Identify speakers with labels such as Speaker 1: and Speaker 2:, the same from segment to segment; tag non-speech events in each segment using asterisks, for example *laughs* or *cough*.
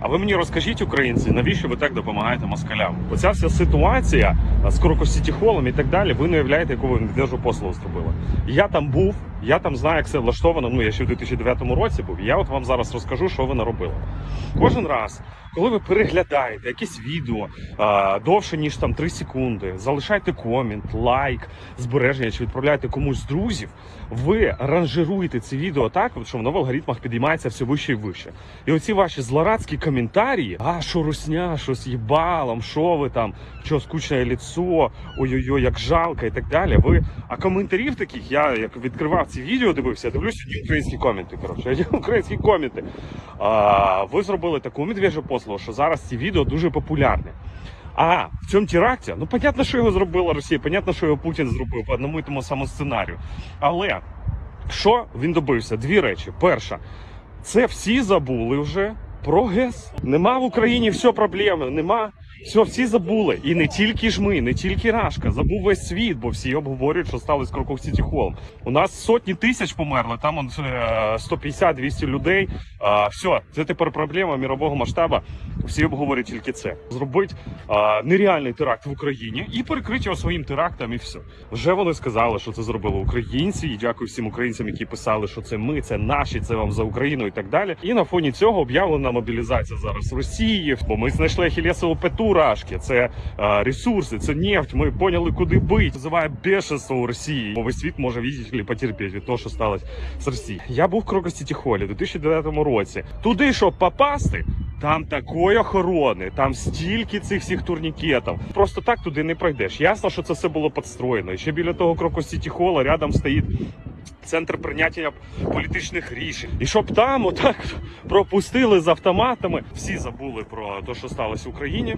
Speaker 1: А ви мені розкажіть, українці, навіщо ви так допомагаєте москалям? Оця вся ситуація з Крокосітіхолом і так далі, ви не уявляєте, яку ви держу послугу зробили. Я там був, я там знаю, як це влаштовано. Ну я ще в 2009 році був. Я от вам зараз розкажу, що ви наробили. Кожен раз, коли ви переглядаєте якесь відео а, довше ніж там 3 секунди, залишайте комент, лайк, збереження чи відправляєте комусь з друзів, ви ранжируєте це відео так, що воно в алгоритмах підіймається все вище і вище. І оці ваші злорадські коментарі, а що русня, що з їбалом, що ви там, що скучне ліцо, ой-ой-ой, як жалко і так далі. Ви а коментарів таких, я як відкривав ці відео, дивився, дивлюся українські коменти. Коротше, *laughs* українські коменти. А, ви зробили таку медвежу послугу, що зараз ці відео дуже популярні. А в цьому теракті, ну понятно, що його зробила Росія, понятно, що його Путін зробив по одному і тому самому сценарію. Але що він добився? Дві речі. Перша, це всі забули вже про ГЕС. Нема в Україні все проблеми, нема. Все, всі забули. І не тільки ж ми, не тільки Рашка, забув весь світ, бо всі обговорюють, що сталося з Кроков Сіті Холм. У нас сотні тисяч померли, там он, е, 150-200 людей. Все, це тепер проблема мірового масштабу. Всі обговорюють тільки це. Зробить нереальний теракт в Україні і перекрити його своїм терактом, і все. Вже вони сказали, що це зробили українці. І дякую всім українцям, які писали, що це ми, це наші, це вам за Україну і так далі. І на фоні цього об'явлена мобілізація зараз Росії. Бо ми знайшли Ахілесову пету Рашки. Це а, ресурси, це нефть. Ми поняли, куди бить. Називає бешенство у Росії. Весь світ може видіти, потерпіти від того, що сталося з Росією. Я був в Крокості Холі у 2009 році. Туди, щоб попасти. Там такої охорони, там стільки цих всіх турнікетів. Просто так туди не пройдеш. Ясно, що це все було підстроєно. І ще біля того Кроко Сіті Холла рядом стоїть центр прийняття політичних рішень. І щоб там отак пропустили з автоматами. Всі забули про те, що сталося в Україні.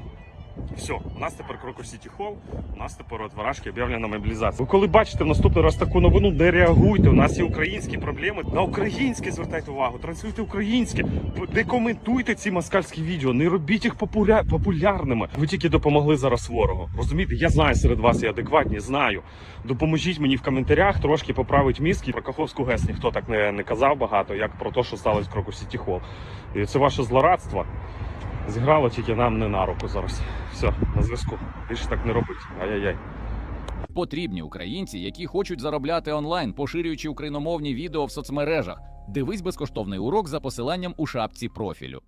Speaker 1: Все, у нас тепер Крокус Сіті Холл, у нас тепер от варажки об'явлена мобілізація. Ви коли бачите в наступний раз таку новину, не реагуйте. У нас є українські проблеми. На українське звертайте увагу, транслюйте українське, не коментуйте ці москальські відео, не робіть їх популя... популярними. Ви тільки допомогли зараз ворогу. Розумієте? Я знаю серед вас є адекватні, знаю. Допоможіть мені в коментарях трошки поправити мізки. Про Каховську ГЕС ніхто так не, не казав багато, як про те, що сталося в Крокусі Сіті Холл. Це ваше злорадство. Зіграло тільки нам не на руку зараз. Все, на зв'язку. Більше так не робить. Ай-яй-яй.
Speaker 2: Потрібні українці, які хочуть заробляти онлайн, поширюючи україномовні відео в соцмережах. Дивись безкоштовний урок за посиланням у шапці профілю.